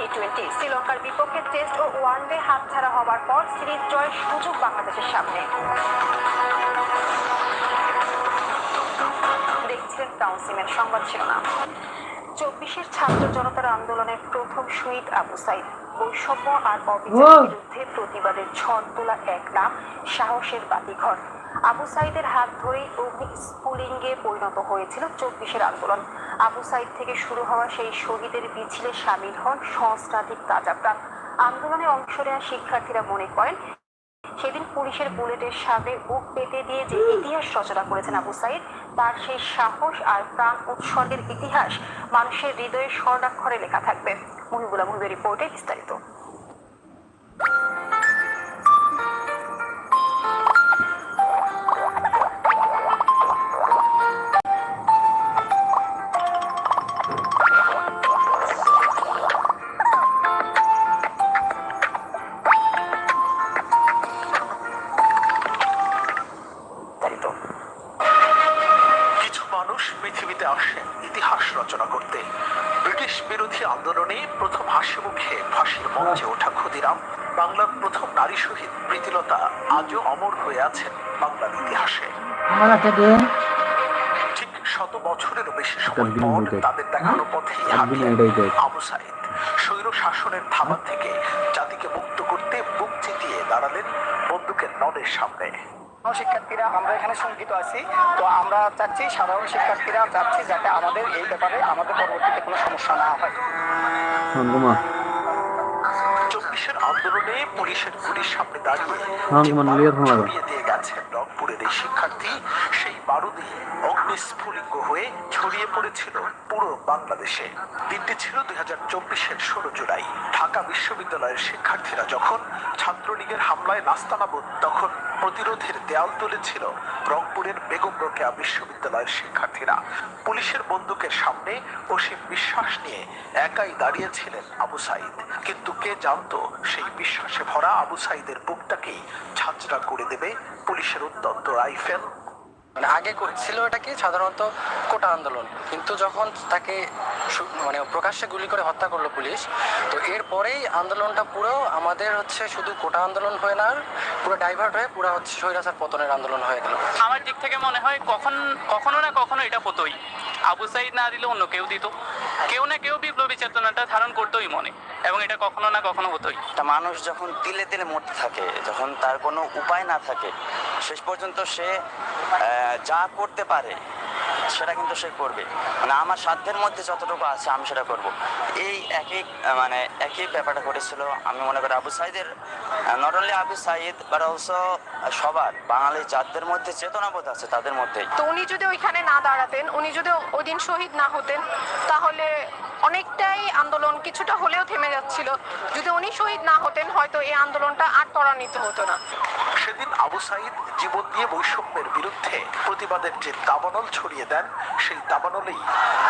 T twenty শ্রীলঙ্কার বিপক্ষে test ও one day হাতছাড়া হবার পর সিরিজ জয়ের সুযোগ বাংলাদেশের সামনে। দেখছিলেন কাউন্সিলের সংবাদ শিরোনাম। চব্বিশের ছাত্র জনতার আন্দোলনের প্রথম শহীদ আবু সাইদ। বৈষম্য আর অবিচারের বিরুদ্ধে প্রতিবাদের ঝড় তোলা এক নাম সাহসের বাতিঘর। আবু সাইদের হাত ধরেই অগ্নি স্ফুলিঙ্গে পরিণত হয়েছিল চব্বিশের আন্দোলন। আবু সাইদ থেকে শুরু হওয়া সেই শহীদের মিছিলে সামিল হন সহস্রাধিক তাজাপ্রাণ আন্দোলনে অংশ নেওয়া শিক্ষার্থীরা মনে করেন, সেদিন পুলিশের বুলেটের সামনে বুক পেতে দিয়ে যে ইতিহাস রচনা করেছেন আবু সাইদ, তার সেই সাহস আর প্রাণ উৎসর্গের ইতিহাস মানুষের হৃদয়ে স্বর্ণাক্ষরে লেখা থাকবে। মহিবুল্লাহ মুহিবের রিপোর্টে বিস্তারিত। বিস্তারিত। কিছু মানুষ পৃথিবীতে আসেন ইতিহাস রচনা করতে। ব্রিটিশ বিরোধী আন্দোলনে প্রথম হাসি মুখে ফাঁসির মঞ্চে ওঠা ক্ষুদিরাম বাংলার প্রথম নারী শহীদ প্রীতিলতা আজও অমর হয়ে আছেন বাংলার ইতিহাসে। ঠিক শত বছরেরও বেশি সময় পর তাদের দেখানো পথে আবু সাইদ। স্বৈর শাসনের থাবা থেকে জাতিকে মুক্ত করতে বুক চিতিয়ে দাঁড়ালেন বন্দুকের নলের সামনে। শিক্ষার্থীরা আমরা এখানে শঙ্কিত আছি। তো আমরা চাচ্ছি সাধারণ শিক্ষার্থীরা চাচ্ছি যাতে আমাদের এই ব্যাপারে আমাদের পরবর্তীতে কোনো সমস্যা না হয়। চব্বিশের আন্দোলনে পুলিশের গুলির সামনে দাঁড়িয়ে দিয়ে রংপুরের এই শিক্ষার্থী সেই বারুদে অগ্নিস্ফুলিঙ্গ হয়ে ছড়িয়ে পড়েছিল পুরো বাংলাদেশে। দিনটি ছিল দুই হাজার চব্বিশের ষোলো জুলাই। ঢাকা বিশ্ববিদ্যালয়ের শিক্ষার্থীরা যখন ছাত্রলীগের হামলায় নাস্তানাবুদ তখন প্রতিরোধের দেয়াল তুলেছিল রংপুরের বেগম রোকেয়া বিশ্ববিদ্যালয়ের শিক্ষার্থীরা। পুলিশের বন্দুকের সামনে অসীম বিশ্বাস নিয়ে একাই দাঁড়িয়েছিলেন আবু সাইদ। কিন্তু কে জানতো সেই বিশ্বাসে ভরা আবু সাইদের বুকটাকেই ঝাঁচড়া করে দেবে পুলিশের অত্যন্ত রাইফেল? মানে আগে কো- ছিল এটাকে সাধারণত কোটা আন্দোলন। কিন্তু যখন তাকে মানে প্রকাশ্যে গুলি করে হত্যা করল পুলিশ তো এরপরেই আন্দোলনটা পুরো আমাদের হচ্ছে শুধু কোটা আন্দোলন হয়ে না পুরো ডাইভার্ট হয়ে পুরো হচ্ছে স্বৈরাচার পতনের আন্দোলন হয়ে গেল। আমার দিক থেকে মনে হয় কখন কখনো না কখনো এটা হতোই। আবু সাইদ না দিলে অন্য কেউ দিত। কেউ না কেউ বিপ্লবী চেতনাটা ধারণ করতোই মনে এবং এটা কখনো না কখনো হতোই। মানুষ যখন তিলে তিলে মরতে থাকে যখন তার কোনো উপায় না থাকে শেষ পর্যন্ত সে যা করতে পারে, সেটা কিন্তু সে করবে। মানে আমার সাধ্যের মধ্যে যতটুকু আছে, আমি সেটা করব। এই একই মানে একই ব্যাপারটা ঘটেছিল, আমি মনে করি আবু সাইদের not only Abu Said but also সবার বাঙালি যাদের মধ্যে চেতনাবোধ আছে, তাদের মধ্যেই। তো উনি যদি ওইখানে না দাঁড়াতেন, উনি যদি ওই দিন শহীদ না হতেন, তাহলে অনেকটাই আন্দোলন কিছুটা হলেও থেমে যাচ্ছিল। যদি উনি শহীদ না হতেন, হয়তো এই আন্দোলনটা আর ত্বরান্বিত হতো না। সেদিন আবু সাইদ জীবন দিয়ে বৈষম্যের বিরুদ্ধে প্রতিবাদের যে দাবানল ছড়িয়ে দেন, সেই দাবানলেই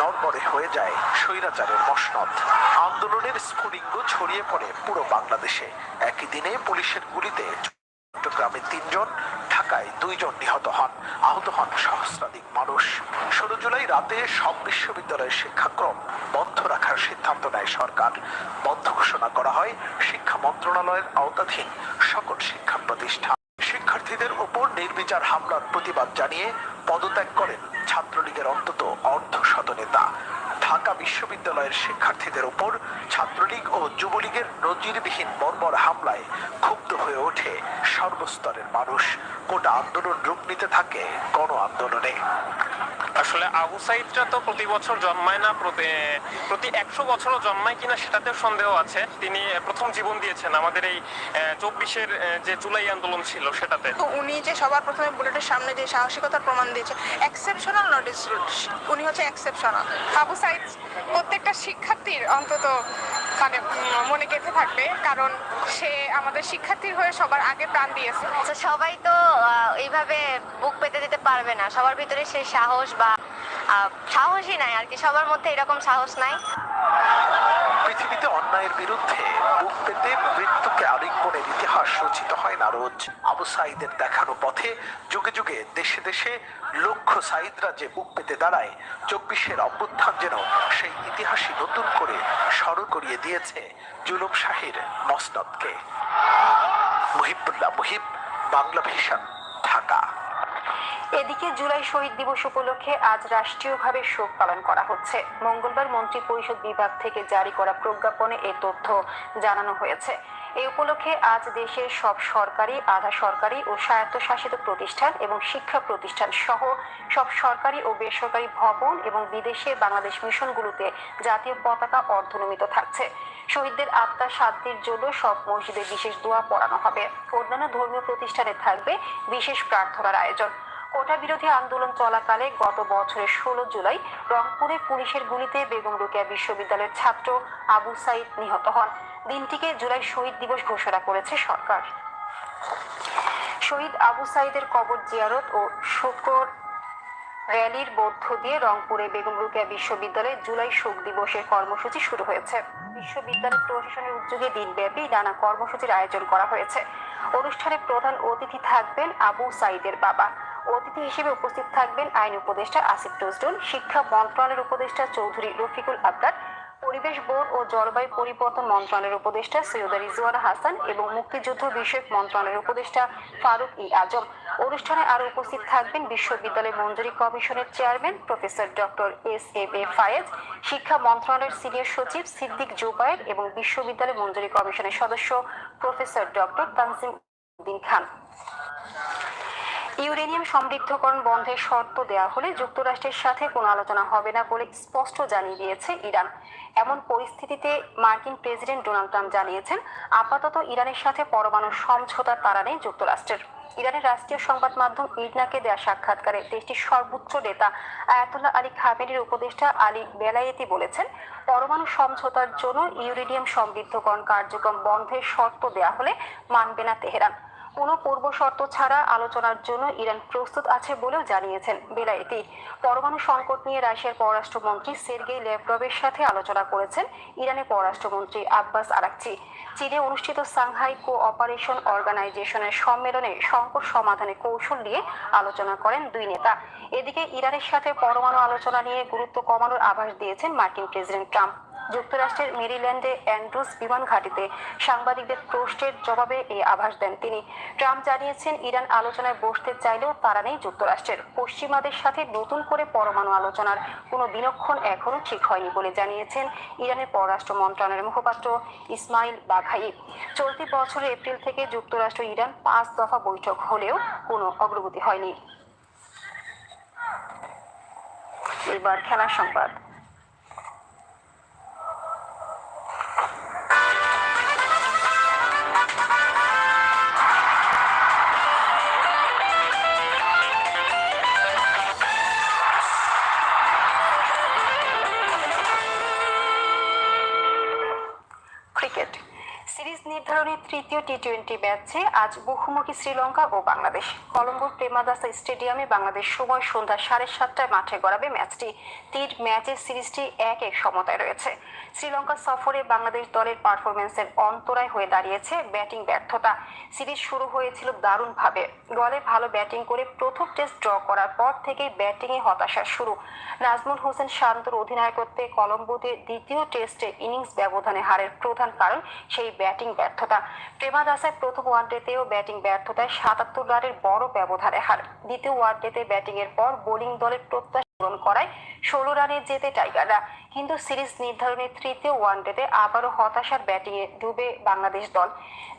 নড়বড়ে হয়ে যায় স্বৈরাচারের মসনদ। আন্দোলনের স্ফুলিঙ্গ ছড়িয়ে পড়ে পুরো বাংলাদেশে। একই দিনে পুলিশের গুলিতে চট্টগ্রামে তিনজন ঢাকায় দুইজন নিহত হন। আহত হন সহস্রাধিক মানুষ। ষোলো জুলাই রাতে সব বিশ্ববিদ্যালয়ের শিক্ষাক্রম বন্ধ রাখার সিদ্ধান্ত নেয় সরকার। বন্ধ ঘোষণা করা হয় শিক্ষা মন্ত্রণালয়ের আওতাধীন সকল শিক্ষা প্রতিষ্ঠান। শিক্ষার্থীদের উপর নির্বিচার হামলার প্রতিবাদ জানিয়ে পদত্যাগ করেন ছাত্রলীগের অন্তত অর্ধ শত নেতা। ঢাকা বিশ্ববিদ্যালয়ের শিক্ষার্থীদের উপর ছাত্রলীগ ও যুবলীগের নজিরবিহীন বর্বর হামলায় ক্ষুব্ধ হয়ে ওঠে সর্বস্তরের মানুষ গোটা আন্দোলন রূপ নিতে থাকে গণ আন্দোলনে। আসলে আবু সাইদটা তো প্রতি বছর জন্মায় না প্রতি প্রতি একশো বছরও জন্মায় কিনা সেটাতেও সন্দেহ আছে। তিনি প্রথম জীবন দিয়েছেন আমাদের এই চব্বিশের যে জুলাই আন্দোলন ছিল সেটাতে। উনি যে সবার প্রথমে বুলেটের সামনে যে সাহসিকতার প্রমাণ দিয়েছে এক্সেপশনাল নোটিস উনি হচ্ছে এক্সেপশনাল আবু সাইদ প্রত্যেকটা শিক্ষার্থীর অন্তত মানে মনে গেঁথে থাকবে কারণ সে আমাদের শিক্ষার্থীর হয়ে সবার আগে প্রাণ আচ্ছা সবাই তো এইভাবে বুক পেতে দিতে পারবে না। সবার ভিতরে সেই সাহস বা সাহসই নাই আর কি। সবার মধ্যে এরকম সাহস নাই। পৃথিবীতে অন্যায়ের বিরুদ্ধে বুক পেতে মৃত্যুকে আলিঙ্গনের ইতিহাস রচিত হয় না রোজ। আবু সাইদের দেখানো পথে যুগে যুগে, দেশে দেশে লক্ষ সাইদরা যে বুক পেতে দাঁড়ায়, চব্বিশের অভ্যুত্থান যেন সেই ইতিহাসই নতুন করে স্মরণ করিয়ে দিয়েছে জুলুম শাহির মসনদকে। মুহিবুল্লাহ মুহিব, বাংলা ঢাকা। এদিকে জুলাই শহীদ দিবস উপলক্ষে আজ রাষ্ট্রীয়ভাবে শোক পালন করা হচ্ছে। মঙ্গলবার মন্ত্রী পরিষদ বিভাগ থেকে জারি করা প্রজ্ঞাপনে এ তথ্য জানানো হয়েছে। এই উপলক্ষে আজ দেশের সব সরকারি, আধা সরকারি ও স্বায়ত্তশাসিত প্রতিষ্ঠান এবং শিক্ষা প্রতিষ্ঠান সহ সব সরকারি ও বেসরকারি ভবন এবং বিদেশে বাংলাদেশ মিশনগুলোতে জাতীয় পতাকা অর্ধনমিত থাকছে। শহীদদের আত্মার শান্তির জন্য সব মসজিদে বিশেষ দোয়া পড়ানো হবে। অন্যান্য ধর্মীয় প্রতিষ্ঠানে থাকবে বিশেষ প্রার্থনার আয়োজন। কোটা বিরোধী আন্দোলন চলাকালে গত বছরের ষোলো জুলাই রংপুরে পুলিশের গুলিতে বেগম রোকেয়া বিশ্ববিদ্যালয়ের ছাত্র আবু সাইদ নিহত হন। দিনটিকে জুলাই শহীদ দিবস ঘোষণা করেছে সরকার। শহীদ আবু সাইদের কবর জিয়ারত ও শুকর র্যালির মধ্য দিয়ে রংপুরে বেগম রোকেয়া বিশ্ববিদ্যালয়ে জুলাই শোক দিবসের কর্মসূচি শুরু হয়েছে। বিশ্ববিদ্যালয় প্রশাসনের উদ্যোগে দিনব্যাপী নানা কর্মসূচির আয়োজন করা হয়েছে। অনুষ্ঠানে প্রধান অতিথি থাকবেন আবু সাইদের বাবা। অতিথি হিসেবে উপস্থিত থাকবেন আইন উপদেষ্টা আসিফ নজরুল, শিক্ষা মন্ত্রণালয়ের উপদেষ্টা চৌধুরী রফিকুল আবদার পরিবেশ বোর্ড ও জলবায়ু পরিবর্তন মন্ত্রণালয়ের উপদেষ্টা সৈয়দা রিজওয়ানা হাসান এবং মুক্তিযুদ্ধ বিষয়ক মন্ত্রণালয়ের উপদেষ্টা ফারুক ই আজম। অনুষ্ঠানে আরও উপস্থিত থাকবেন বিশ্ববিদ্যালয় মঞ্জুরি কমিশনের chairman professor doctor S M A Fayez, শিক্ষা মন্ত্রণালয়ের সিনিয়র সচিব সিদ্দিক জুবায়ের এবং বিশ্ববিদ্যালয় মঞ্জুরি কমিশনের সদস্য professor doctor Tanzim Uddin Khan. Uranium সমৃদ্ধকরণ বন্ধের শর্ত দেওয়া হলে যুক্তরাষ্ট্রের সাথে কোনো আলোচনা হবে না বলে স্পষ্ট জানিয়ে দিয়েছে ইরান। এমন পরিস্থিতিতে মার্কিন প্রেসিডেন্ট ডোনাল্ড ট্রাম্প জানিয়েছেন, আপাতত ইরানের সাথে পরমাণু সমঝোতার তারা নেই যুক্তরাষ্ট্রের। ইরানের রাষ্ট্রীয় সংবাদ মাধ্যম ইডনাকে দেওয়া সাক্ষাৎকারে দেশটির সর্বোচ্চ নেতা আয়াতুল্লাহ আলী খামেনির উপদেষ্টা আলী বেলায়েতি বলেছেন, পরমাণু সমঝোতার জন্য ইউরেনিয়াম সমৃদ্ধকরণ কার্যক্রম বন্ধের শর্ত দেওয়া হলে মানবে না তেহরান। কোনো পূর্ব শর্ত ছাড়া আলোচনার জন্য ইরান প্রস্তুত আছে বলেও জানিয়েছেন বেলায়েতি। পরমাণু সংকট নিয়ে রাশিয়ার পররাষ্ট্রমন্ত্রী সের্গেই লেভরভের সাথে আলোচনা করেছেন ইরানের পররাষ্ট্রমন্ত্রী আব্বাস আরাকচি। চীনে অনুষ্ঠিত সাংহাই কো অপারেশন অর্গানাইজেশনের সম্মেলনে সংকট সমাধানের কৌশল নিয়ে আলোচনা করেন দুই নেতা। এদিকে ইরানের সাথে পরমাণু আলোচনা নিয়ে গুরুত্ব কমানোর আভাস দিয়েছেন মার্কিন প্রেসিডেন্ট ট্রাম্প। যুক্তরাষ্ট্রের মেরিল্যান্ডে অ্যান্ড্রুস বিমান ঘাঁটিতে সাংবাদিকদের প্রশ্নের জবাবে এই আভাস দেন তিনি। ট্রাম্প জানিয়েছেন, ইরান আলোচনায় বসতে চাইলেও তারা নেই যুক্তরাষ্ট্রের। পশ্চিমাদের সাথে নতুন করে পরমাণু আলোচনার কোনো দিনক্ষণ এখনও ঠিক হয়নি বলে জানিয়েছেন ইরানের পররাষ্ট্র মন্ত্রণালয়ের মুখপাত্র ইসমাইল বাঘাই চলতি বছরের এপ্রিল থেকে যুক্তরাষ্ট্র ইরান পাঁচ দফা বৈঠক হলেও কোনো অগ্রগতি হয়নি। এবার খেলার সংবাদ। সিরিজ তৃতীয় টি টোয়েন্টি ম্যাচে আজ মুখোমুখি শ্রীলঙ্কা ও বাংলাদেশ। কলম্বোর প্রেমাদাসা স্টেডিয়ামে বাংলাদেশ সময় সন্ধ্যা সাড়ে সাতটায় মাঠে গড়াবে ম্যাচটি। তিন ম্যাচের সিরিজটি এক এক সমতায় রয়েছে। শ্রীলঙ্কা সফরে বাংলাদেশ দলের পারফরমেন্সের অন্তরায় হয়ে দাঁড়িয়েছে ব্যাটিং ব্যর্থতা। সিরিজ শুরু হয়েছিল দারুণভাবে। দলে ভালো ব্যাটিং করে প্রথম টেস্ট ড্র করার পর থেকেই ব্যাটিংয়ে হতাশা শুরু। নাজমুল হোসেন শান্তর অধিনায়কত্বে কলম্বোতে দ্বিতীয় টেস্টে ইনিংস ব্যবধানে হারের প্রধান কারণ সেই ব্যাটিং ব্যর্থতা। প্রেমাদাসায় প্রথম ওয়ানডেতেও ব্যাটিং ব্যর্থতায় সাতাত্তর রানের বড় ব্যবধানে হার। দ্বিতীয় ওয়ানডেতে এর পর বোলিং দলের প্রত্যাশা পূরণ করায় ষোলো রানে জেতে টাইগাররা। কিন্তু সিরিজ নির্ধারণের তৃতীয় ওয়ানডেতে আবারও হতাশার ব্যাটিংয়ে ডুবে বাংলাদেশ দল।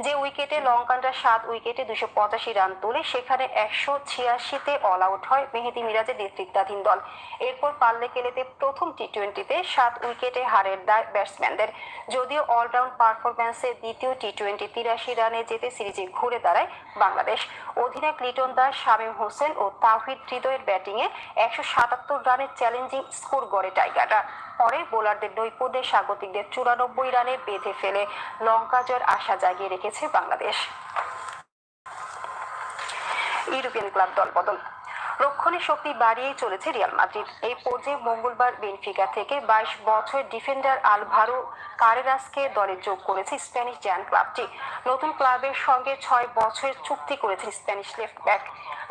যে উইকেটে লঙ্কানরা সাত উইকেটে দুশো পঁচাশি রান তোলে, সেখানে একশো ছিয়াশিতে অল আউট হয় মেহেদি মিরাজের নেতৃত্বাধীন দল। এরপর পাল্লে কেলেতে প্রথম টি টোয়েন্টিতে সাত উইকেটে হারের দায় ব্যাটসম্যানদের। যদিও অলরাউন্ড পারফরম্যান্সে দ্বিতীয় টি টোয়েন্টি তিরাশি রানে যেতে সিরিজে ঘুরে দাঁড়ায় বাংলাদেশ। অধিনায়ক লিটন দাস, শামীম হোসেন ও তাহিদ হৃদয়ের ব্যাটিংয়ে একশো সাতাত্তর রানের চ্যালেঞ্জিং স্কোর গড়ে টাইগাররা। পরে বোলারদের নৈপুণ্যে স্বাগতিকদের চুরানব্বই রানে বেঁধে ফেলে লঙ্কা জয়ের আশা জাগিয়ে রেখেছে বাংলাদেশ। ইউরোপিয়ান ক্লাব দলবদল। রক্ষণে শক্তি বাড়িয়েই চলেছে রিয়াল মাদ্রিদ। এই পর্যায়ে মঙ্গলবার বেনফিকা থেকে বাইশ বছর ডিফেন্ডার আলভারো কারেরাসকে দলে যোগ করেছে স্প্যানিশ জ্যান ক্লাবটি। নতুন ক্লাবের সঙ্গে ছয় বছরের চুক্তি করেছে স্প্যানিশ লেফট ব্যাক।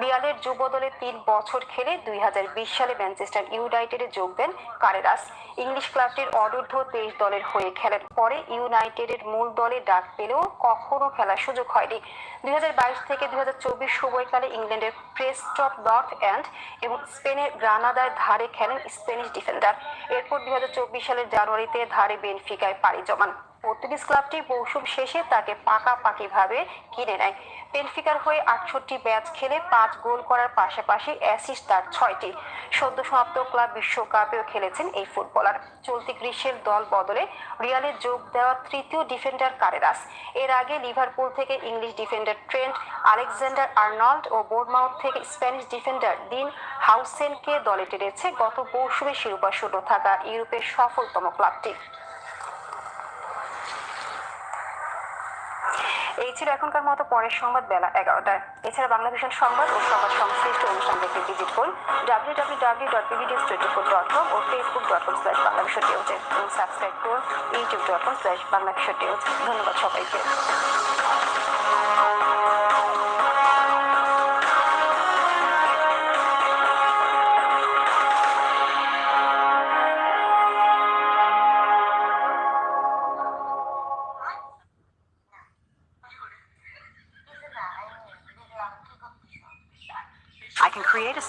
রিয়ালের যুব দলে তিন বছর খেলে দুই হাজার বিশ সালে ম্যানচেস্টার ইউনাইটেডে যোগ দেন কারেরাস। ইংলিশ ক্লাবটির অনূর্ধ্ব তেইশ দলের হয়ে খেলার পরে ইউনাইটেডের মূল দলে ডাক পেলেও কখনো খেলার সুযোগ হয়নি। দুই হাজার বাইশ থেকে দুই হাজার চব্বিশ সময়কালে ইংল্যান্ডের প্রেস্টপ নর্থ এন্ড এবং স্পেনের গ্রানাদার ধারে খেলেন স্প্যানিশ ডিফেন্ডার। এরপর দুই হাজার চব্বিশ সালের জানুয়ারিতে ধারে বেনফিকায় পাড়ি জমান। পর্তুগিজ ক্লাবটি মৌসুম শেষে তাকে পাকাপাকিভাবে কিনে নেয়। বেনফিকার হয়ে আটষট্টি ম্যাচ খেলে পাঁচ গোল করার পাশাপাশি অ্যাসিস্ট তার ছয়টি। সদ্য সমাপ্ত ক্লাব বিশ্বকাপেও খেলেছেন এই ফুটবলার। চলতি গ্রীষ্মের দল বদলে রিয়ালে যোগ দেওয়া তৃতীয় ডিফেন্ডার কারেরাস। এর আগে লিভারপুল থেকে English defender Trent, Alexander Arnold ও বোর্ডমাউথ থেকে স্প্যানিশ ডিফেন্ডার দিন হাউসেনকে দলে টেনেছে গত মৌসুমে শিরোপা শূন্য থাকা ইউরোপের সফলতম ক্লাবটি। এই ছিল এখনকার মতো পরের সংবাদ বেলা এগারোটায়। এছাড়া বাংলা ভিশন সংবাদ ও সংবাদ সংশ্লিষ্ট অনুষ্ঠান দেখতে ভিজিট করুন W W W dot BBDS twenty four dot com ও Facebook dot com slash Bangla Vision News এবং সাবস্ক্রাইব করুন YouTube dot com slash Bangla Vision News ধন্যবাদ সবাইকে।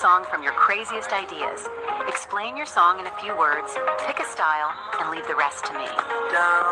Song from your craziest ideas. Explain your song in a few words, pick a style, and leave the rest to me. If